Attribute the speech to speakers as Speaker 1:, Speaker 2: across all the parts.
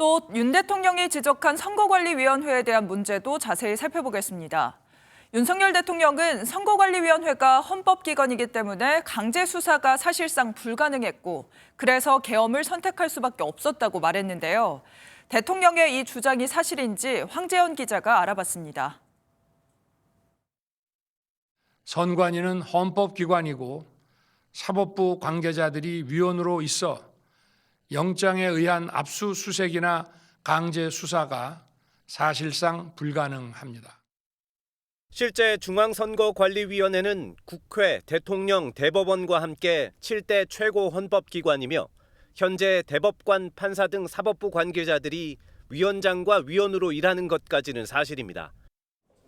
Speaker 1: 또 윤 대통령이 지적한 선거관리위원회에 대한 문제도 자세히 살펴보겠습니다. 윤석열 대통령은 선거관리위원회가 헌법기관이기 때문에 강제 수사가 사실상 불가능했고 그래서 계엄을 선택할 수밖에 없었다고 말했는데요. 대통령의 이 주장이 사실인지 황재현 기자가 알아봤습니다.
Speaker 2: 선관위는 헌법기관이고 사법부 관계자들이 위원으로 있어 영장에 의한 압수수색이나 강제 수사가 사실상 불가능합니다.
Speaker 3: 실제 중앙선거관리위원회는 국회, 대통령, 대법원과 함께 7대 최고 헌법기관이며 현재 대법관, 판사 등 사법부 관계자들이 위원장과 위원으로 일하는 것까지는 사실입니다.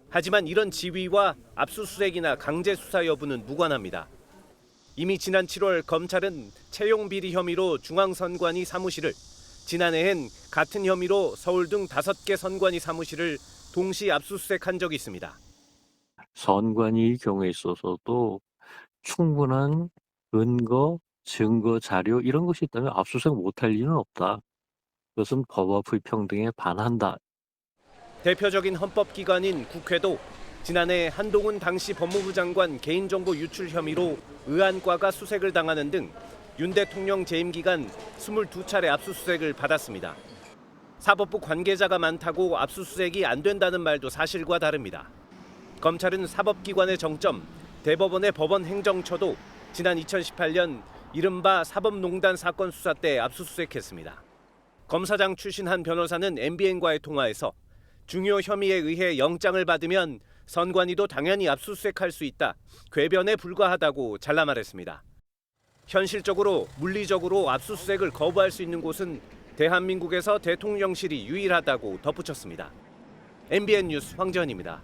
Speaker 3: 하지만 이런 지위와 압수수색이나 강제 수사 여부는 무관합니다. 이미 지난 7월 검찰은 채용 비리 혐의로 중앙선관위 사무실을 지난해엔 같은 혐의로 서울 등 5개 선관위 사무실을 동시 압수수색한 적이 있습니다.
Speaker 4: 선관위 경우에 있어서도 충분한 근거, 증거, 자료 이런 것이 있다면 압수수색 못할 리는 없다. 그것은 법과 불평등에 반한다.
Speaker 3: 대표적인 헌법기관인 국회도 지난해 한동훈 당시 법무부 장관 개인정보 유출 혐의로 의안과가 수색을 당하는 등 윤 대통령 재임 기간 22차례 압수수색을 받았습니다. 사법부 관계자가 많다고 압수수색이 안 된다는 말도 사실과 다릅니다. 검찰은 사법기관의 정점, 대법원의 법원 행정처도 지난 2018년 이른바 사법농단 사건 수사 때 압수수색했습니다. 검사장 출신 한 변호사는 MBN과의 통화에서 중요 혐의에 의해 영장을 받으면 선관위도 당연히 압수수색할 수 있다. 궤변에 불과하다고 잘라 말했습니다. 현실적으로 물리적으로 압수수색을 거부할 수 있는 곳은 대한민국에서 대통령실이 유일하다고 덧붙였습니다. MBN 뉴스 황재현입니다.